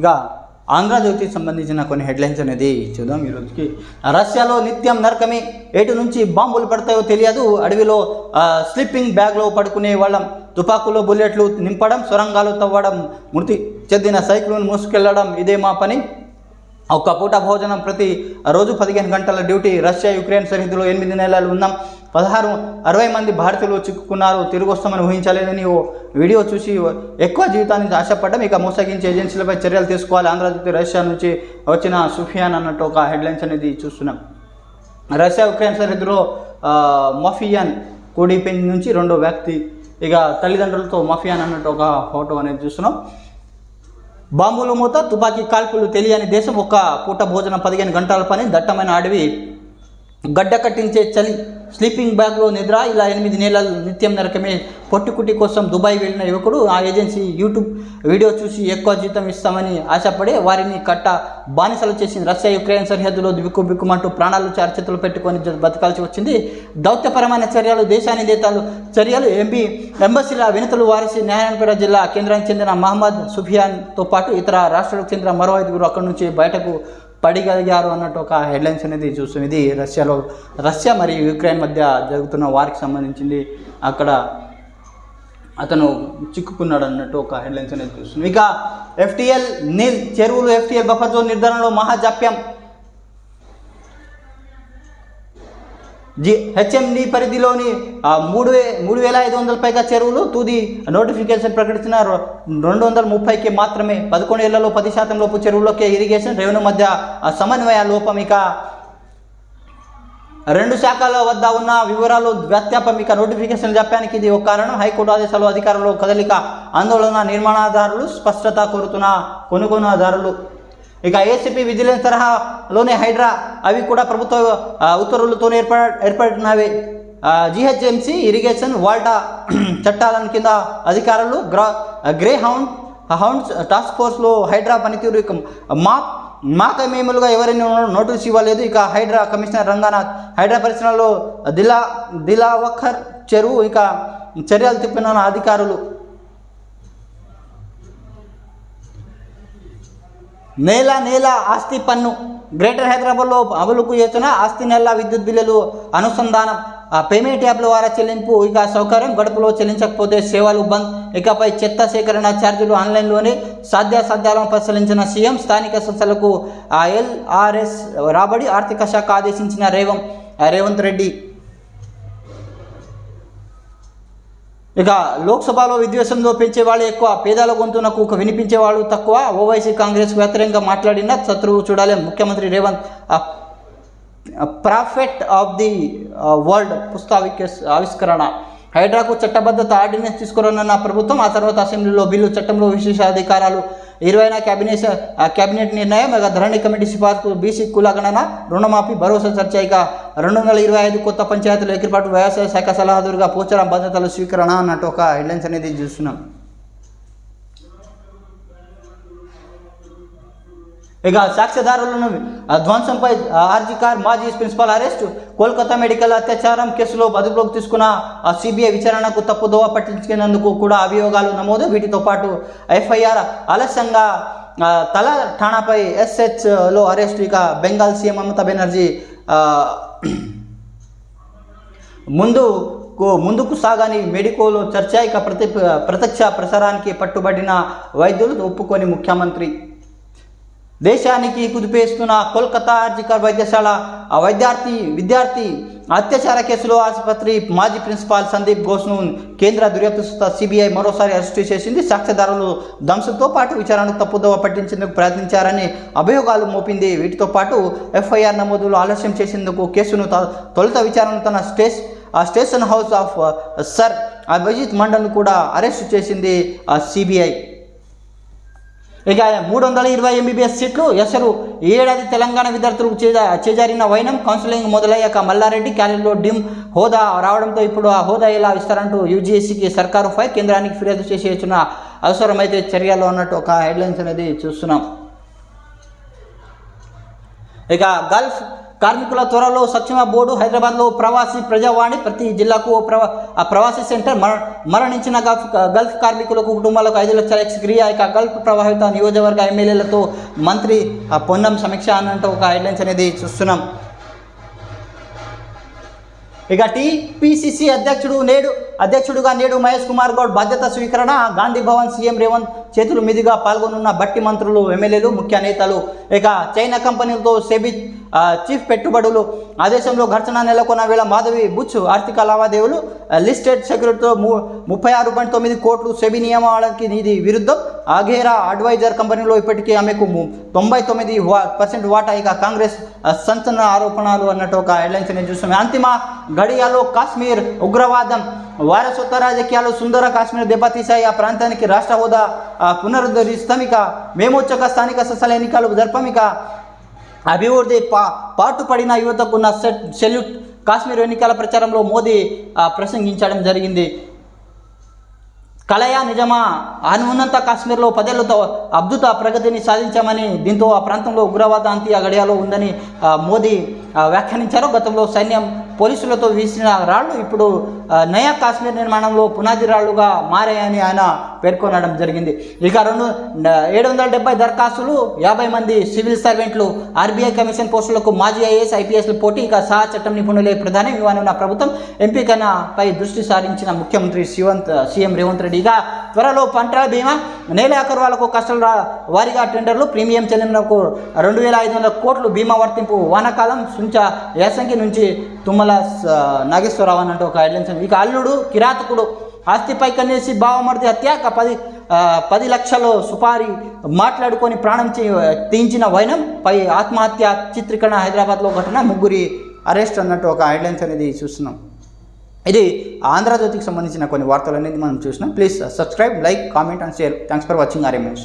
ఇక ఆంధ్రజ్యోతికి సంబంధించిన కొన్ని హెడ్లైన్స్ అనేది చూద్దాం. ఈరోజుకి రష్యాలో నిత్యం నరకమే ఏటు నుంచి బాంబులు పడతాయో తెలియదు. అడవిలో స్లీపింగ్ బ్యాగ్లో పడుకునే వాళ్ళం తుపాకులో బుల్లెట్లు నింపడం సొరంగాలు తవ్వడం మృతి చెందిన సైకిల్ను మోసుకెళ్ళడం ఇదే మా పని. ఒక్క పూట భోజనం ప్రతి రోజు పదిహేను గంటల డ్యూటీ రష్యా యుక్రెయిన్ సరిహద్దులో ఎనిమిది నెలలు ఉన్నాం. పదహారు అరవై మంది భారతీయులు చిక్కుకున్నారు తిరిగి వస్తామని ఊహించలేదని ఓ వీడియో చూసి ఎక్కువ జీవితాన్ని ఆశపడ్డం ఇక మోసగించే ఏజెన్సీలపై చర్యలు తీసుకోవాలి. ఆంధ్రజ్యోతి రష్యా నుంచి వచ్చిన సుఫియాన్ అన్నట్టు ఒక హెడ్లైన్స్ అనేది చూస్తున్నాం. రష్యా ఉక్రెయిన్ సరిహద్దులో మఫియాన్ కూడిపిన్ నుంచి రెండో వ్యక్తి ఇక తల్లిదండ్రులతో మఫియాన్ అన్నట్టు ఒక ఫోటో అనేది చూస్తున్నాం. బాంబులు మూత తుపాకీ కాల్పులు తెలియని దేశం ఒక పూట భోజనం పదిహేను గంటల పని దట్టమైన అడవి గడ్డ కట్టించే చలి స్లీపింగ్ బ్యాగ్లో నిద్ర ఇలా ఎనిమిది నెలలు నిత్యం నరకమే పొట్టుకుటి కోసం దుబాయ్ వెళ్ళిన యువకుడు ఆ ఏజెన్సీ యూట్యూబ్ వీడియో చూసి ఎక్కువ జీతం ఇస్తామని ఆశపడే వారిని కట్ట బానిసలు చేసింది రష్యా యుక్రెయిన్ సరిహద్దులో బిక్కు బిక్కుమంటూ ప్రాణాలు చార్చితలు పెట్టుకొని బతకాల్సి వచ్చింది. దౌత్యపరమైన చర్యలు దేశాన్ని నేతలు చర్యలు ఎంపీ ఎంబసీల వినతులు వారిసి నారాయణపేట జిల్లా కేంద్రానికి చెందిన మహమ్మద్ సుఫియాన్తో పాటు ఇతర రాష్ట్రాలకు చెందిన మరో ఐదుగురు అక్కడి నుంచి బయటకు పడిగలిగారు అన్నట్టు ఒక హెడ్లైన్స్ అనేది చూస్తుంది ఇది రష్యాలో రష్యా మరియు యుక్రెయిన్ మధ్య జరుగుతున్న వారికి సంబంధించింది. అక్కడ అతను చిక్కుకున్నాడు అన్నట్టు ఒక హెడ్లైన్స్ అనేది చూస్తుంది ఇక ఎఫ్టిఎల్ నీల్ చెరువులు ఎఫ్టీఎల్ బఫర్ జోన్ నిర్ధారణలో మహాజాప్యం జి హెచ్ఎండి పరిధిలోని మూడు వే మూడు వేల ఐదు వందల పైగా చెరువులు తుది నోటిఫికేషన్ ప్రకటించిన రెండు వందల ముప్పైకి మాత్రమే పదకొండు ఏళ్ళలో పది శాతం లోపు చెరువులోకి ఇరిగేషన్ రెవెన్యూ మధ్య సమన్వయ లోపం ఇక రెండు శాఖల వద్ద ఉన్న వివరాలు వ్యత్యాపం ఇక నోటిఫికేషన్ చెప్పడానికి ఇది ఒక కారణం. హైకోర్టు ఆదేశాలు అధికారులు కదలిక ఆందోళన నిర్మాణదారులు స్పష్టత కోరుతున్న కొనుగోలుదారులు ఇక ఏసీపీ విజిలెన్స్ తరహాలోనే హైడ్రా అవి కూడా ప్రభుత్వ ఉత్తర్వులతోనే ఉత్తర్వులతో ఏర్పడ ఏర్పడినవి జిహెచ్ఎంసీ ఇరిగేషన్ వాల్టా చట్టాలను కింద అధికారులు గ్రా గ్రే హౌండ్ హౌండ్స్ టాస్క్ ఫోర్స్లో హైడ్రా పనితీరు ఇక మా మేములుగా ఎవరైనా నోటీస్ ఇవ్వలేదు. ఇక హైడ్రా కమిషనర్ రంగనాథ్ హైడ్రా పరిశ్రమలో దిలా దిలావఖర్ చెరువు ఇక చర్యలు తిప్పిన అధికారులు నేల నేల ఆస్తి పన్ను. గ్రేటర్ హైదరాబాద్లో అమలుకు చేస్తున్న ఆస్తి నెల విద్యుత్ బిల్లులు అనుసంధానం. ఆ పేమెంట్ యాప్ల ద్వారా చెల్లింపు ఇక సౌకర్యం గడుపులో చెల్లించకపోతే సేవలు బంద్. ఇకపై చెత్త సేకరణ ఛార్జీలు ఆన్లైన్లోనే సాధ్యాసాధ్యాలను పరిశీలించిన సీఎం స్థానిక సంస్థలకు ఎల్ఆర్ఎస్ రాబడి ఆర్థిక శాఖ ఆదేశించిన రేవం. రేవంత్ రెడ్డి ఇక లోక్సభలో విద్వేషంలో పెంచే వాళ్ళు ఎక్కువ పేదల గొంతునకు వినిపించే వాళ్ళు తక్కువ. ఓవైసీ కాంగ్రెస్ వ్యతిరేకంగా మాట్లాడిన శత్రువు చూడాలి ముఖ్యమంత్రి Revanth. Prophet of the world పుస్తక ఆవిష్కరణ. హైడ్రాకు చట్టబద్ధత ఆర్డినెన్స్ తీసుకురానున్న ప్రభుత్వం ఆ తర్వాత అసెంబ్లీలో బిల్లు చట్టంలో విశేష అధికారాలు ఇరవైన క్యాబినెట్ ఆ క్యాబినెట్ నిర్ణయం ఇక ధరణి కమిటీ సిఫార్సు బీసీ కులగణన రుణమాఫీ భరోసా చర్చ ఇక రెండు వందల ఇరవై ఐదు కొత్త పంచాయతీలు ఏర్పాటు వ్యవసాయ శాఖ సలహాదారుగా పోచారం బాధ్యతల స్వీకరణ అన్నట్టు ఒక హెడ్లైన్స్ అనేది చూస్తున్నాం. ఇక సాక్ష్యదారులను ధ్వంసంపై ఆర్జికార్ మాజీ ప్రిన్సిపల్ అరెస్టు కోల్కతా మెడికల్ అత్యాచారం కేసులో అదుపులోకి తీసుకున్న సిబిఐ విచారణకు తప్పుదోవ పట్టించినందుకు కూడా అభియోగాలు నమోదు. వీటితో పాటు ఎఫ్ఐఆర్ ఆలస్యంగా తల ఠాణాపై ఎస్హెచ్లో అరెస్ట్. ఇక బెంగాల్ సీఎం మమతా బెనర్జీ ముందు ముందుకు సాగని మెడికోలో చర్చ ఇక ప్రతి ప్రత్యక్ష ప్రసారానికి పట్టుబడిన వైద్యులు ఒప్పుకొని ముఖ్యమంత్రి దేశానికి కుదిపేస్తున్న కోల్కతా ఆర్జికర్ వైద్యశాల ఆ వైద్యార్థి విద్యార్థి అత్యాచార కేసులో ఆసుపత్రి మాజీ ప్రిన్సిపాల్ సందీప్ ఘోష్ను కేంద్ర దర్యాప్తు సంస్థ సిబిఐ మరోసారి అరెస్టు చేసింది సాక్ష్యదారులు ధ్వంసంతో పాటు విచారణకు తప్పుదోవ పట్టించేందుకు ప్రయత్నించారని అభియోగాలు మోపింది. వీటితో పాటు ఎఫ్ఐఆర్ నమోదులో ఆలస్యం చేసేందుకు కేసును త- తొలుత విచారణ తన స్టేస్ ఆ station house officer Abhijit మండల్ను కూడా అరెస్టు చేసింది సిబిఐ. ఇక మూడు వందల ఇరవై ఎంబీబీఎస్ సీట్లు ఎసరు ఏడాది తెలంగాణ విద్యార్థులకు చేజారిన వైనం కౌన్సిలింగ్ మొదలయ్యాక మల్లారెడ్డి క్యాలెండర్లో డిమ్ హోదా రావడంతో ఇప్పుడు ఆ హోదా ఎలా ఇస్తారంటూ యూజీఎస్సీకి సర్కారు ఫై కేంద్రానికి ఫిర్యాదు చేసి వచ్చిన అవసరమైతే చర్యలో ఉన్నట్టు ఒక హెడ్లైన్స్ అనేది చూస్తున్నాం. ఇక గల్ఫ్ కార్మికుల త్వరలో సక్షమ బోర్డు హైదరాబాద్లో ప్రవాసీ ప్రజావాణి ప్రతి జిల్లాకు ప్రవా ఆ ప్రవాసీ సెంటర్ మర మరణించిన గల్ఫ్ గల్ఫ్ కార్మికులకు కుటుంబాలకు ఐదు లక్షల ఎక్స్ క్రియ ఇక గల్ఫ్ ప్రభావిత నియోజకవర్గ ఎమ్మెల్యేలతో మంత్రి పొన్నం సమీక్ష అన్నట్టు ఒక హెడ్లైన్స్ అనేది చూస్తున్నాం. ఇక టీపీసీసీ అధ్యక్షుడు నేడు అధ్యక్షుడుగా నేడు మహేష్ కుమార్ గౌడ్ బాధ్యత స్వీకరణ. గాంధీ భవన్ సీఎం రేవంత్ చేతుల మీదుగా పాల్గొనున్న బట్టి మంత్రులు ఎమ్మెల్యేలు ముఖ్య నేతలు. ఇక చైనా కంపెనీలతో సెబీ చీఫ్ పెట్టుబడులు. ఆ దేశంలో ఘర్షణ నెలకొన్న వేళ మాధవి బుచ్ ఆర్థిక లావాదేవీలు లిస్టెడ్ సెక్యూరిటీతో ము ముప్పై ఆరు పాయింట్ తొమ్మిది కోట్లు సెబీ నియమాలకి ఇది విరుద్ధం. ఆఘేరా అడ్వైజర్ కంపెనీలో ఇప్పటికీ ఆమెకు తొంభై తొమ్మిది పర్సెంట్ వాటా. ఇక కాంగ్రెస్ సంచలన ఆరోపణలు అన్నట్టు ఒక హెడ్లైన్స్ నేను చూస్తున్నాం. అంతిమ గడియాలో కాశ్మీర్ ఉగ్రవాదం వారసత్వ రాజకీయాలు సుందర కాశ్మీర్ దెబ్బతీశాయి. ఆ ప్రాంతానికి రాష్ట్ర హోదా పునరుద్ధరిస్తామిక. మేమొచ్చక స్థానిక సంస్థల ఎన్నికలు జరపమిక. అభివృద్ధి పా పాటుపడిన యువతకున్న సెట్ సెల్యూట్ కాశ్మీర్ ఎన్నికల ప్రచారంలో మోదీ ప్రసంగించడం జరిగింది. కలయా నిజమా? అనున్నత కాశ్మీర్లో పదేళ్ళతో అద్భుత ప్రగతిని సాధించామని దీంతో ఆ ప్రాంతంలో ఉగ్రవాద అంతి ఆ గడియాలో ఉందని మోదీ వ్యాఖ్యానించారు. గతంలో సైన్యం పోలీసులతో వీసిన రాళ్ళు ఇప్పుడు నయా కాశ్మీర్ నిర్మాణంలో పునాది రాళ్ళుగా మారాయని ఆయన పేర్కొనడం జరిగింది. ఇక రెండు ఏడు వందల డెబ్బై దరఖాస్తులు యాభై మంది సివిల్ సర్వెంట్లు ఆర్బీఐ కమిషన్ పోస్టులకు మాజీ ఐఏఎస్ ఐపీఎస్లు పోటీ ఇక సహా చట్టం నిపుణులే ప్రధాని. ఇవ్వనున్న ప్రభుత్వం ఎంపికనపై దృష్టి సారించిన ముఖ్యమంత్రి శివంత్ సీఎం రేవంత్ రెడ్డిగా త్వరలో పంటల బీమా నేల ఆఖరు వాళ్ళకు కష్టాల రా- టెండర్లు ప్రీమియం చెల్లింపులకు రెండు వేల ఐదు వందల కోట్లు బీమా వర్తింపు వానాకాలం సుంచ యాసంగి నుంచి తుమ్మల నాగేశ్వరరావు అన్నట్టు ఒక హెడ్లైన్స్ ఇక అల్లుడు కిరాతకుడు ఆస్తిపై కన్నేసి బావమర్ది హత్య పది పది లక్షలు సుపారీ మాట్లాడుకొని ప్రాణం తీయించిన వైనం పై ఆత్మహత్య చిత్రీకరణ హైదరాబాద్లో ఘటన ముగ్గురి అరెస్ట్ అన్నట్టు ఒక హెడ్లైన్స్ అనేది చూస్తున్నాం. ఇది ఆంధ్రజ్యోతికి సంబంధించిన కొన్ని వార్తలు అనేది మనం చూసినాం. Please subscribe like comment and share thanks for watching RMS